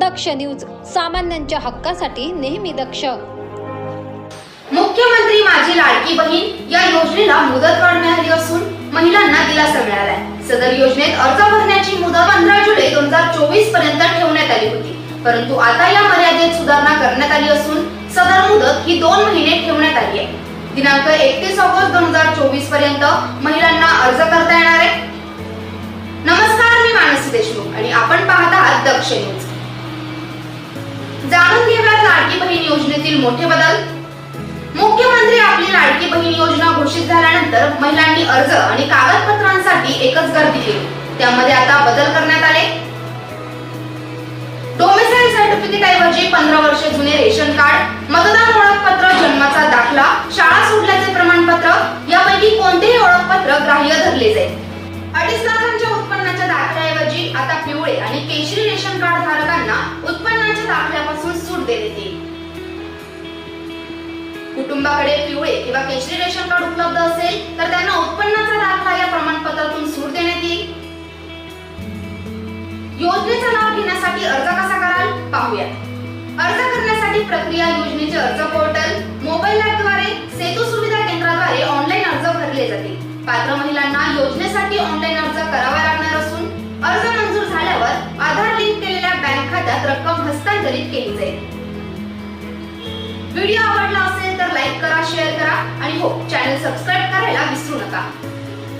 दक्ष news सामान्यांच्या हक्कासाठी नेहमी दक्ष. मुख्यमंत्री माझी लाडकी बहीण या योजनेला मुदत वाढ मिळाली असून महिलांना दिलासा मिळालाय. सदर योजनेत अर्ज भरण्याची मुदत पंधरा जुलै दोन हजार चोवीसपर्यंत ठेवण्यात आली होती. परंतु आता या मर्यादेत सुधारणा करण्यात आली असून सदर मुदत ही दोन महिने ठेवण्यात आली आहे. दिनांक एकतीस ऑगस्ट दोन हजार चोवीसपर्यंत महिलांना अर्ज करता येणार आहे. नमस्कार मी मानसी देशमुख आणि आपण पाहत आहात दक्ष न्यूज. लाडकी बहीण योजनेतील मोठे बदल? मुख्यमंत्री आपली लाडकी बहीण योजना घोषित झाल्यानंतर महिलांनी अर्ज आणि कागदपत्रांसाठी एकच गर्दी केली त्यामध्ये आता बदल करण्यात आले. डोमिसाईल सर्टिफिकेट ऐवजी पंधरा वर्ष जुने रेशन कार्ड मतदान ओळखपत्र जन्माचा दाखला शाळा सोडल्याचे प्रमाणपत्र यापैकी कोणतेही ओळखपत्र ग्राह्य धरले जाईल. अडीच लाखांच्या उत्पन्नाच्या दाखल्याऐवजी आता पिवळे आणि केशरी रेशन कार्ड धारकांना उत्पन्नाच्या दाखल्यापासून सूट देण्यात येईल. कुटुंबाकडे पिवळे किंवा केशरी रेशन कार्ड उपलब्ध असेल तर त्यांना उत्पन्नाचा दाखला या प्रमाणपत्रातून सूट देण्यात येईल. योजनेचा लाभ घेण्यासाठी अर्ज कसा कराल? पाहूया अर्ज करण्यासाठी प्रक्रिया योजनेचे अर्ज पोर्टल मोबाईल ऍपद्वारे सेतू सुविधा केंद्राद्वारे ऑनलाईन अर्ज भरले जातील. पात्र महिलांना योजनेसाठी ऑनलाईन अर्ज करावा लागणार असून अर्ज मंजूर झाल्यावर आधार लिंक केलेल्या बँक खात्यात रक्कम हस्तांतरित केली जाईल. व्हिडिओ आवडला असेल तर लाईक करा शेअर करा आणि हो चॅनल सबस्क्राईब करायला विसरू नका.